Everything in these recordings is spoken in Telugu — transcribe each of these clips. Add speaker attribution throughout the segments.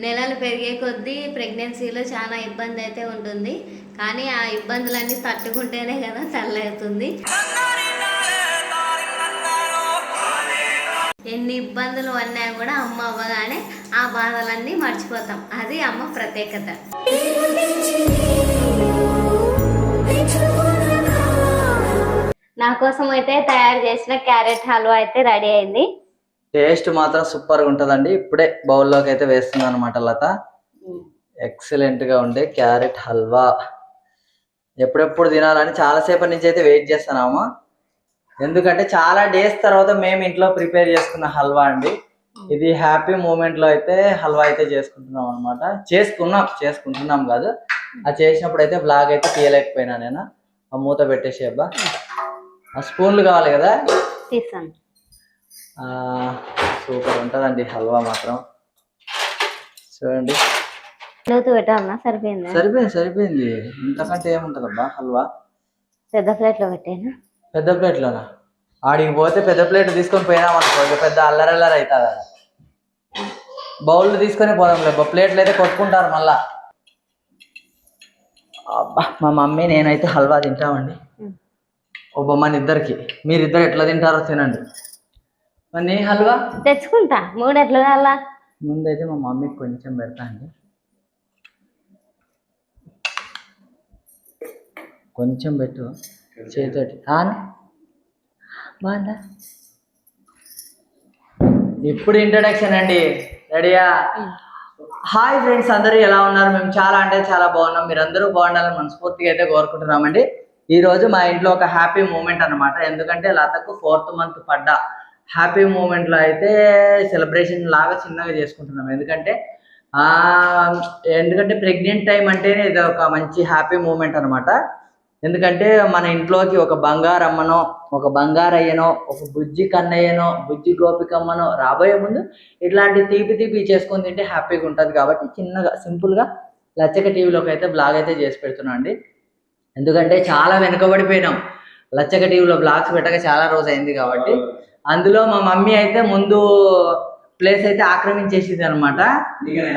Speaker 1: నెలలు పెరిగే కొద్దీ ప్రెగ్నెన్సీలో చాలా ఇబ్బంది అయితే ఉంటుంది. కానీ ఆ ఇబ్బందులన్నీ తట్టుకుంటేనే కదా చల్లవుతుంది ఎన్ని ఇబ్బందులు అన్నా కూడా అమ్మ అవ్వగానే ఆ బాధలన్నీ మర్చిపోతాం. అది అమ్మ ప్రత్యేకత. నా కోసం అయితే తయారు చేసిన క్యారెట్ హల్వా అయితే రెడీ అయింది.
Speaker 2: టేస్ట్ మాత్రం సూపర్గా ఉంటుందండి. ఇప్పుడే బౌల్లోకి అయితే వేస్తుంది అనమాట లత. ఎక్సలెంట్గా ఉండే క్యారెట్ హల్వా. ఎప్పుడెప్పుడు తినాలని చాలాసేపటి నుంచి అయితే వెయిట్ చేస్తున్నాము. ఎందుకంటే చాలా డేస్ తర్వాత మేము ఇంట్లో ప్రిపేర్ చేసుకున్న హల్వా అండి. ఇది హ్యాపీ మూమెంట్లో అయితే హల్వా అయితే చేసుకుంటున్నాం అనమాట చేసుకున్నాం చేసుకుంటున్నాం కాదు. అది చేసినప్పుడు అయితే బ్లాగ్ అయితే తీయలేకపోయినా నేను. ఆ మూత పెట్టేసి అబ్బా ఆ స్పూన్లు కావాలి కదా? తీసాను సూపర్ ఉంటుందండి హల్వా మాత్రం. చూడండి.
Speaker 1: సరిపోయిందా?
Speaker 2: సరిపోయింది సరిపోయింది. ఇంతకంటే ఏముంటుందబ్బా హల్వా?
Speaker 1: పెద్ద ప్లేట్లో పెట్టాను?
Speaker 2: పెద్ద ప్లేట్లోనా? ఆడికి పోతే పెద్ద ప్లేట్ తీసుకొని పోయినాం అనుకో పెద్ద అల్లరల్లరి అవుతుంది బౌల్ తీసుకొని పోదాం లేదు ప్లేట్లు అయితే కొట్టుకుంటారు మళ్ళా. అబ్బా మా మమ్మీ నేనైతే హల్వా తింటామండి. ఓ బొమ్మని ఇద్దరికి. మీరిద్దరు ఎట్లా తింటారో తినండి. మరి హల్వా?
Speaker 1: తెచ్చుకుంటా. మూడు ఎట్లా కావాలా?
Speaker 2: ముందైతే మా మమ్మీకి కొంచెం పెడతా అండి. కొంచెం పెట్టు చేతోటి బాగుందా? ఇప్పుడు ఇంట్రడక్షన్ అండి. రెడీయా హాయ్ ఫ్రెండ్స్ అందరూ ఎలా ఉన్నారు? మేము చాలా అంటే చాలా బాగున్నాం. మీరు అందరూ బాగుండాలని మనస్ఫూర్తిగా అయితే కోరుకుంటున్నామండి. ఈ రోజు మా ఇంట్లో ఒక హ్యాపీ మూమెంట్ అన్నమాట. ఎందుకంటే లతకు ఫోర్త్ మంత్ పడ్డ. హ్యాపీ మూమెంట్లో అయితే సెలబ్రేషన్ లాగా చిన్నగా చేసుకుంటున్నాం. ఎందుకంటే ఎందుకంటే ప్రెగ్నెంట్ టైం అంటేనే ఇది ఒక మంచి హ్యాపీ మూమెంట్ అన్నమాట. ఎందుకంటే మన ఇంట్లోకి ఒక బంగారమ్మనో ఒక బంగారయ్యనో ఒక బుజ్జి కన్నయ్యనో బుజ్జి గోపికమ్మనో రాబోయే ముందు ఇట్లాంటి తీపి తీపి చేసుకొని తింటే హ్యాపీగా ఉంటుంది కాబట్టి చిన్నగా సింపుల్గా లచ్చక టీవీలోకి అయితే బ్లాగ్ అయితే చేసి పెడుతున్నాం అండి. ఎందుకంటే చాలా వెనుకబడిపోయినాం. లచ్చక టీవీలో బ్లాగ్స్ పెట్టక చాలా రోజు అయింది కాబట్టి. అందులో మా మమ్మీ అయితే ముందు ప్లేస్ అయితే ఆక్రమించేసింది అనమాట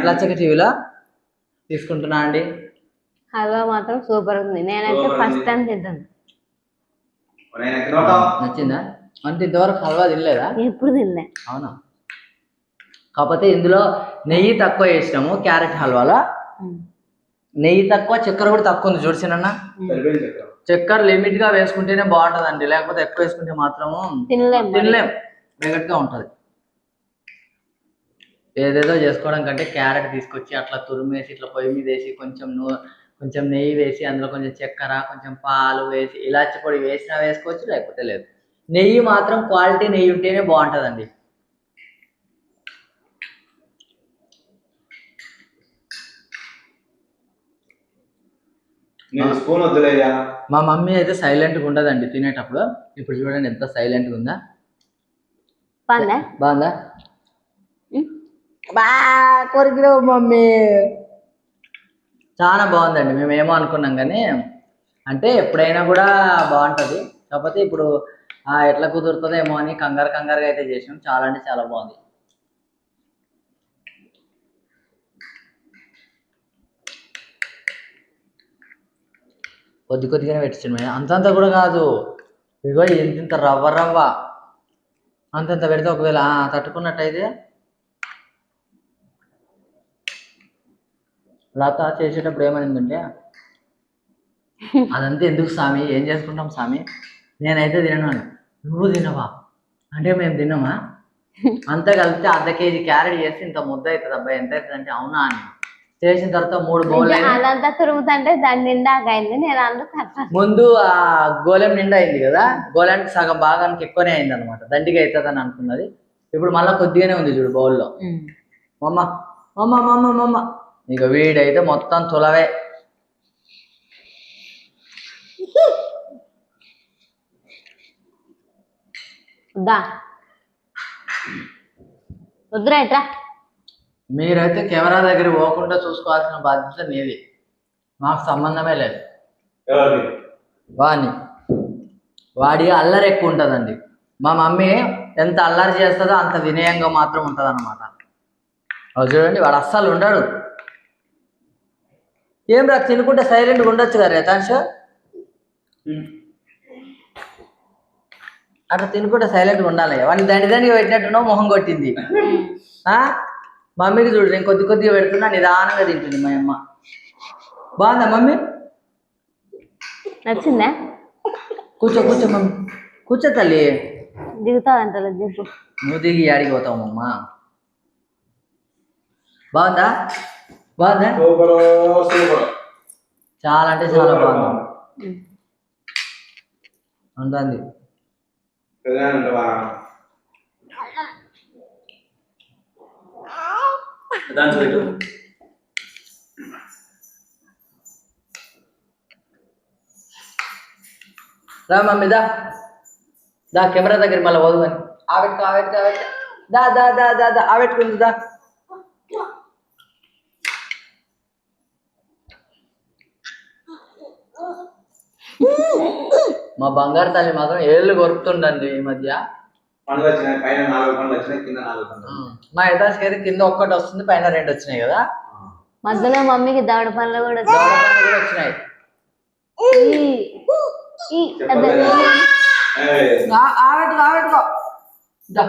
Speaker 2: లచ్చక టీవీలో. తీసుకుంటున్నా అండి.
Speaker 1: హల్వా మాత్రం సూపర్ ఉంది. నేనైతే ఫస్ట్ టైం తింటాను.
Speaker 2: నచ్చిందా? అంటే ఇంతవరకు హల్వా తినలేదా?
Speaker 1: ఎప్పుడు తినలే.
Speaker 2: అవునా? కాకపోతే ఇందులో నెయ్యి తక్కువ వేసినాము క్యారెట్ హల్వాలో. నెయ్యి తక్కువ చక్కెర కూడా తక్కువ ఉంది. చూసినన్న చక్కెర లిమిట్గా వేసుకుంటేనే బాగుంటదండి. లేకపోతే ఎక్కువ వేసుకుంటే మాత్రము
Speaker 1: తినలేం.
Speaker 2: తినలేం. వెగట్గా ఉంటది. ఏదేదో చేసుకోవడం కంటే క్యారెట్ తీసుకొచ్చి అట్లా తురిమేసి ఇట్లా పొయ్యి మీద వేసి కొంచెం నూ కొంచెం నెయ్యి వేసి అందులో కొంచెం చక్కెర కొంచెం పాలు వేసి ఇలాచి పొడి వేసినా వేసుకోవచ్చు లేకపోతే లేదు. నెయ్యి మాత్రం క్వాలిటీ నెయ్యి ఉంటేనే బాగుంటుందండి.
Speaker 3: స్పూన్ వద్దులేయ్యా.
Speaker 2: మా మమ్మీ అయితే సైలెంట్గా ఉండదండి తినేటప్పుడు. ఇప్పుడు చూడండి ఎంత సైలెంట్గా ఉందా?
Speaker 1: బాగుందా?
Speaker 2: బాగుందా?
Speaker 1: ఉమ్.
Speaker 2: బా కొరికిరావు మమ్మీ. చాలా బాగుందండి. మేము ఏమో అనుకున్నాం కానీ అంటే ఎప్పుడైనా కూడా బాగుంటుంది. కాకపోతే ఇప్పుడు ఎట్లా కుదురుతుందో ఏమో అని కంగారు కంగారుగా అయితే చేసినాం. చాలా అంటే చాలా బాగుంది. కొద్ది కొద్దిగానే పెట్టించండి మేడం అంతంత కూడా కాదు. ఇదిగో ఇంత ఇంత రవ్వ రవ్వ. అంతంత పెడితే ఒకవేళ తట్టుకున్నట్టయితే. లత చేసేటప్పుడు ఏమైందంటే అదంతా ఎందుకు స్వామి? ఏం చేసుకుంటాం స్వామి? నేనైతే తినను అని. నువ్వు తినవా? అంటే మేము తినమా? అంతా కలిపితే అర్ధ కేజీ క్యారెట్ చేసి ఇంత ముద్ద అవుతుంది అబ్బాయి ఎంత అవుతుంది అంటే అవునా అని. చేసిన తర్వాత మూడు బౌల్
Speaker 1: అదంతా తురుగుతుంటే దాని నిండా అయింది. నేను అందుకు
Speaker 2: ముందు ఆ గోళం నిండా అయింది కదా? గోళానికి సగం భాగానికి ఎక్కువనే అయింది అనమాట దండిగా అవుతుంది అని అనుకున్నది. ఇప్పుడు మళ్ళీ కొద్దిగానే ఉంది చూడు బౌల్లో. మమ్మ మమ్మ మమ్మ మమ్మ ఇక వీడైతే మొత్తం తులవే.
Speaker 1: దా. వద్దురా ఇట్రా.
Speaker 2: మీరైతే కెమెరా దగ్గర పోకుండా చూసుకోవాల్సిన బాధ్యత మీది. మాకు సంబంధమే లేదు. వాడిని వాడి అల్లరి ఎక్కువ ఉంటుందండి. మా మమ్మీ ఎంత అల్లరి చేస్తుందో అంత వినయంగా మాత్రం ఉంటుంది అది చూడండి వాడు అస్సలు ఉండడు. ఏం రా తినుకుంటే సైలెంట్గా ఉండొచ్చు కదా రేతాంశ అట్లా తినుకుంటే సైలెంట్గా ఉండాలి వాడిని దండి దండిగా పెట్టినట్టునో మొహం కొట్టింది. ఆ? మమ్మీకి చూడు నేను కొద్ది కొద్దిగా పెడుతున్నా నిదానంగా తింటుంది మా అమ్మ. బాగుందా మమ్మీ?
Speaker 1: నచ్చిందా?
Speaker 2: కూర్చో కూర్చో మమ్మీ. కూర్చో తల్లి.
Speaker 1: దిగుతాదంట దిగు
Speaker 2: నువ్వు దిగి ఆడికి పోతావు అమ్మ. బాగుందా? బాగుందా? చాలా అంటే చాలా బాగుంది. ఉంటుంది
Speaker 3: దాంట్లో పెట్టు.
Speaker 2: రా మమ్మీ దా. దా కెమెరా దగ్గర మళ్ళీ పోదు అని ఆవెట్టుకో ఆవెట్టుకో. దా దా దా దా దా. ఆవెట్టుకుంది దా. మా బంగారు తల్లి మాత్రం ఏళ్ళు కొరుకుతుండండి ఈ మధ్య.
Speaker 3: పండ్లు వచ్చినాయి పైన నాలుగు పండ్లు వచ్చినాయి కింద నాలుగు పండ్లు.
Speaker 2: మా యథానికి అయితే కింద ఒక్కటి వస్తుంది పైన రెండు వచ్చినాయి కదా?
Speaker 1: మధ్యలో మమ్మీకి దవడ పనులు కూడా
Speaker 2: దవడ పనులు కూడా వచ్చినాయి.
Speaker 1: ఈ-
Speaker 2: దా.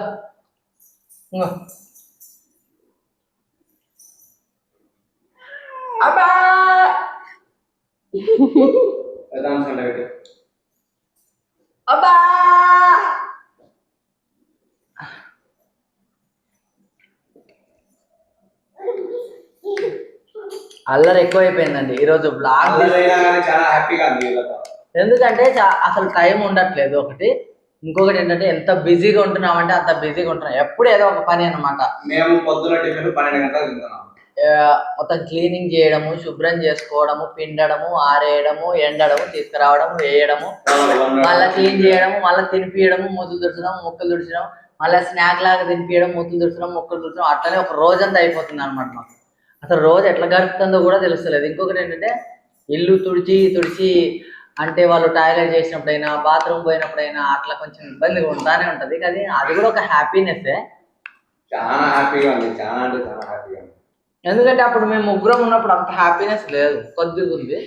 Speaker 2: అబ్బా! అల్లరి ఎక్కువైపోయిందండి. ఈరోజు బ్లాగ్ ఎందుకంటే అసలు టైం ఉండట్లేదు ఒకటి. ఇంకొకటి ఏంటంటే ఎంత బిజీగా ఉంటున్నామంటే అంత బిజీగా ఉంటున్నాం. ఎప్పుడు ఏదో ఒక పని అన్నమాట.
Speaker 3: మేము పొద్దున టిఫిన్ పన్నెండు గంటలకు తింటున్నాం.
Speaker 2: ఆ, మొత్తం క్లీనింగ్ చేయడము శుభ్రం చేసుకోవడము పిండడము ఆరేయడము ఎండడము తీసుకురావడము వేయడము. మళ్ళీ క్లీన్ చేయడము మళ్ళీ తినిపియడము మూతులు తుడచడం ముక్కలు తుడచడం మళ్ళీ స్నాక్ లాగా తినిపియడం మూతులు తుడచడం ముక్కలు తుడచడం అట్లనే ఒక రోజంతా అయిపోతుంది అనమాట మాకు. అసలు రోజు ఎట్లా గడుపుతుందో కూడా తెలుస్తలేదు. ఇంకొకటి ఏంటంటే ఇల్లు తుడిచి తుడిచి అంటే వాళ్ళు టాయిలెట్ చేసినప్పుడైనా బాత్రూమ్ పోయినప్పుడైనా అట్లా కొంచెం ఇబ్బందిగా ఉంటానే ఉంటది. కానీ అది కూడా ఒక హ్యాపీనెస్సే
Speaker 3: చాలా హ్యాపీగా ఉంది. చాలా అంటే చాలా హ్యాపీగా ఉంది.
Speaker 2: ఎందుకంటే అప్పుడు మేము ముగ్గురం ఉన్నప్పుడు అంత హ్యాపీనెస్ లేదు. కొద్దిగా ఉంది.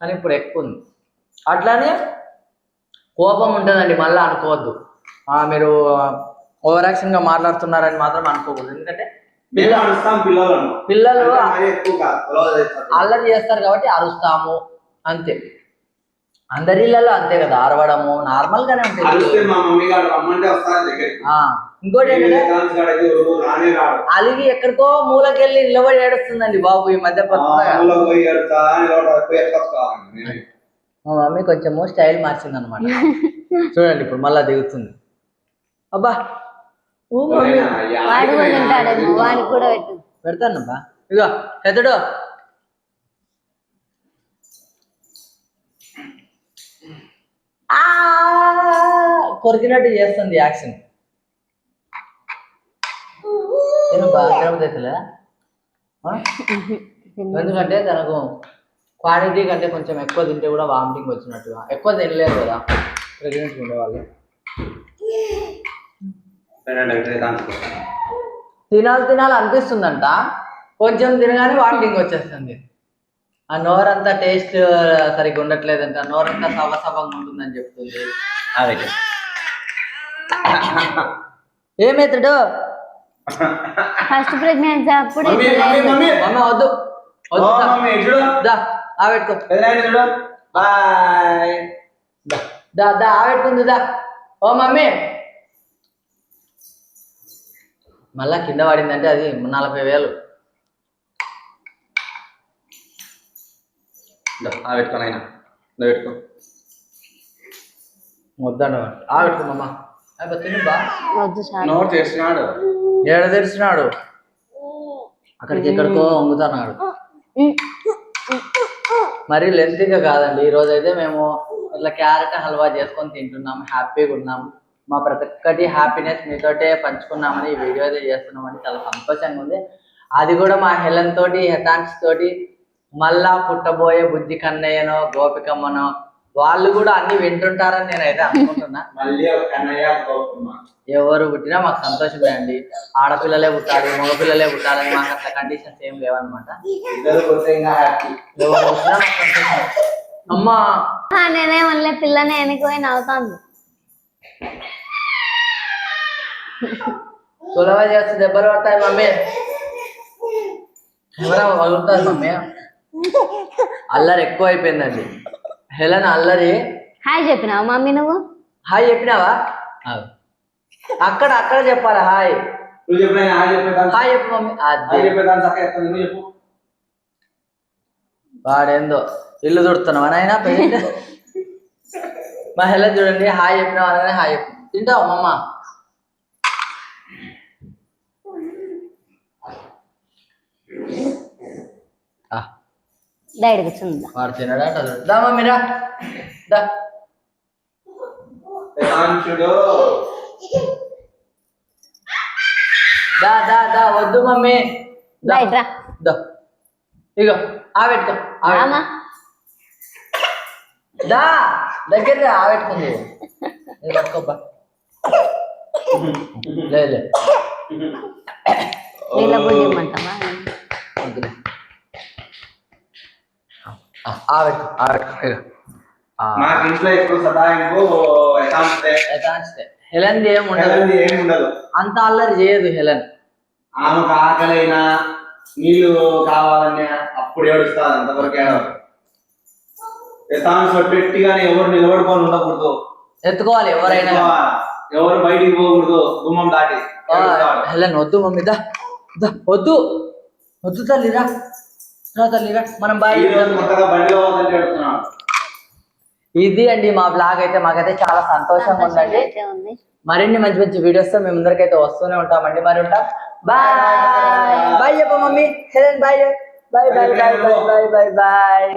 Speaker 2: కానీ ఇప్పుడు ఎక్కువ ఉంది. అట్లానే కోపం ఉంటుందండి. మళ్ళీ అనుకోవద్దు. ఆ, మీరు ఓవర్గా మాట్లాడుతున్నారని మాత్రం అనుకోకూడదు. ఎందుకంటే పిల్లలు. అల్లరి చేస్తారు కాబట్టి అరుస్తాము అంతే. అందరి ఇళ్ళలో అంతే కదా అరవడము నార్మల్ గానే ఉంటుంది
Speaker 3: మా మమ్మీ గారు రమ్మంటే వస్తారు దగ్గరికి.
Speaker 2: ఆ, ఇంకోటి ఏంటంటే అలిగి ఎక్కడికో మూలకెళ్ళి నిలబడి ఏడుస్తుందండి బాబు ఈ మధ్య. మా మమ్మీ కొంచెము స్టైల్ మార్చింది అనమాట చూడండి ఇప్పుడు మళ్ళా దిగుతుంది. అబ్బా ఊ మమ్మీ
Speaker 3: ఎవరైనా ఈ
Speaker 1: వాడు కూడా
Speaker 3: ఆడికి
Speaker 1: తింటాడేమో
Speaker 3: తింటాం.
Speaker 1: వాడికి కూడా పెట్టు.
Speaker 2: పెడతానబ్బా ఇగో ఆ! కొరికినట్టు చేస్తుంది యాక్షన్. ఎందుకంటే తనకు క్వాంటిటీ కంటే కొంచెం ఎక్కువ తింటే కూడా వామిటింగ్ వచ్చినట్టుగా. ఎక్కువ తినలేదు కదా. ప్రెగ్నెన్సీ ఉండేవాళ్ళు. తినాలి తినాలి అనిపిస్తుందంట. కొంచెం తినగానే వామిటింగ్ వచ్చేస్తుంది. ఆ నోరంతా టేస్ట్ సరిగ్గా ఉండట్లేదంట. నోరంతా సవ సవంగా ఉంటుందని చెప్తుంది. అదే ఏమైతాడు
Speaker 1: ఫస్ట్ ప్రెగ్నెన్సీ అప్పుడు
Speaker 3: మమ్మ
Speaker 2: వద్దు. వద్దు దా. దా ఆవెట్టుకో
Speaker 3: పెద్దనాయన చూడు. బాయ్.
Speaker 2: దా దా దా ఆవెట్టుకుంది దా. ఓ మమ్మీ. మళ్ళా కింద పడిందంటే అది నలభై వేలు.
Speaker 3: ఆ పెట్టుకోను ఆయన? పెట్టుకో.
Speaker 2: వద్దాను
Speaker 1: వద్దు చాలు
Speaker 3: నోట్ చేస్తున్నాడు
Speaker 2: ఏడ తెరిచినాడు? అక్కడికి ఎక్కడికో వంగుతున్నాడు. మరి లెంతీగా కాదండి. ఈ రోజు అయితే మేము ఇట్లా క్యారెట్ హల్వా చేసుకొని తింటున్నాం. హ్యాపీగా ఉన్నాం. మా ప్రతి ఒక్కటి హ్యాపీనెస్ మీతోటే పంచుకున్నామని ఈ వీడియో అయితే చేస్తున్నామని చాలా సంతోషంగా ఉంది. అది కూడా మా హెలెన్ తోటి హెతాన్స్ తోటి మళ్ళా పుట్టబోయే బుజ్జి కన్నయ్యనో గోపికమ్మనో వాళ్ళు కూడా అన్ని వింటుంటారని నేనైతే అనుకుంటున్నా. ఎవరు పుట్టినా మాకు సంతోషమే అండి. ఆడపిల్లలే పుట్టాలి మగపిల్లలే పుట్టాలని మాకు అట్లా కండిషన్స్ ఏం లేవన్నమాట. అమ్మా!
Speaker 1: నేనే మళ్ళీ పిల్లని వెనక్కి నవ్వుతాను
Speaker 2: సులభ చేస్తే దెబ్బలు పడతాయి మమ్మీ. ఎవరా వదులుతారు మమ్మీ అల్లరి ఎక్కువ అయిపోయిందండి హెలన్ అల్లరి.
Speaker 1: హాయ్ చెప్పినావు మమ్మీ నువ్వు?
Speaker 2: హాయ్ చెప్పినావా. అక్కడ అక్కడ చెప్పాలి? హాయ్
Speaker 3: హాయ్
Speaker 2: చెప్పు మమ్మీ. అదే. వాడేందో. ఇల్లు చుడుతున్నావా నాయన? పెళ్ళి మా హెలన్ చూడండి. హాయ్ చెప్పినావా? హాయ్ చెప్పు. తింటావా మమ్మ ఆ,
Speaker 1: డాడీ కూర్చుందా
Speaker 2: వాడు తినడా? దా మమ్మీరా దా.
Speaker 3: యథాంశుడు
Speaker 2: దా దా దా. వద్దు మమ్మీ. దా.
Speaker 1: రైట్ రా.
Speaker 2: దా. ఇగో ఆవెట్టుకో
Speaker 1: రామా.
Speaker 2: దా. దగ్గర రా ఆవెట్టుకుంది. పట్టుకోబ్బా లేదు
Speaker 1: నీళ్ళ పొడి ఇమ్మంటావా?
Speaker 3: మాకు ఇంట్లో ఎక్కువ సదాయింపు.
Speaker 2: హెలెన్ది ఏం ఉండదు.
Speaker 3: ఉండదు.
Speaker 2: అంత అల్లరి చేయదు హెలెన్.
Speaker 3: ఆమెకు ఆకలైనా నీళ్ళు కావాలని అప్పుడు ఏడుస్తుంది అంతవరకు ఏడవదు. యథాంశ పెట్టిగానే ఎవరు నిలబడుకొని ఉండకూడదు.
Speaker 2: ఎత్తుకోవాలి ఎవరైనా.
Speaker 3: ఎవరు బయటికి పోకూడదు గుమ్మం దాటి.
Speaker 2: హెలెన్ వద్దు మమ్మీ దా వద్దు. వద్దు తల్లిరా ఇది అండి మా బ్లాగ్ అయితే మాకైతే చాలా సంతోషంగా ఉందండి. మరిన్ని మంచి మంచి వీడియోస్తో మేము ముందరికైతే వస్తూనే ఉంటాం అండి మరి ఉంటాం? బాయ్ బాయ్ చెప్ప mummy. Helen bye bye bye bye bye bye bye